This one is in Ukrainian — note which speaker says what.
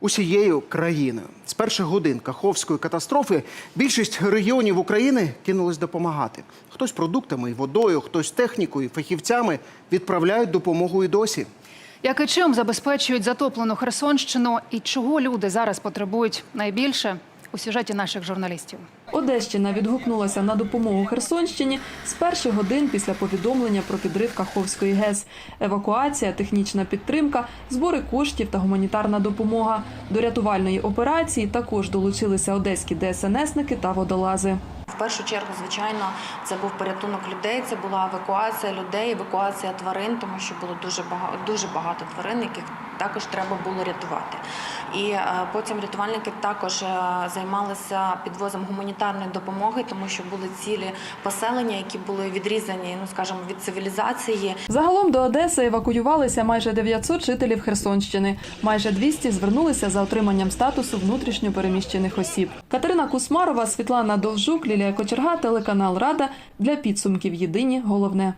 Speaker 1: усією країною. З перших годин Каховської катастрофи більшість регіонів України кинулись допомагати. Хтось продуктами і водою, хтось технікою, фахівцями відправляють допомогу і досі.
Speaker 2: Як і чим забезпечують затоплену Херсонщину і чого люди зараз потребують найбільше у сюжеті наших журналістів.
Speaker 3: Одещина відгукнулася на допомогу Херсонщині з перших годин після повідомлення про підрив Каховської ГЕС. Евакуація, технічна підтримка, збори коштів та гуманітарна допомога. До рятувальної операції також долучилися одеські ДСНСники та водолази.
Speaker 4: Першу чергу, звичайно, це був порятунок людей. Це була евакуація людей, евакуація тварин, тому що було дуже багато дуже багато тварин, яких також треба було рятувати. І е, потім рятувальники також е, займалися підвозом гуманітарної допомоги, тому що були цілі поселення, які були відрізані, ну скажімо, від цивілізації.
Speaker 3: Загалом до Одеси евакуювалися майже 900 жителів Херсонщини. Майже 200 звернулися за отриманням статусу внутрішньо переміщених осіб. Катерина Кусмарова, Світлана Довжук, Лілія Кочерга, телеканал Рада для підсумків. Єдині головне.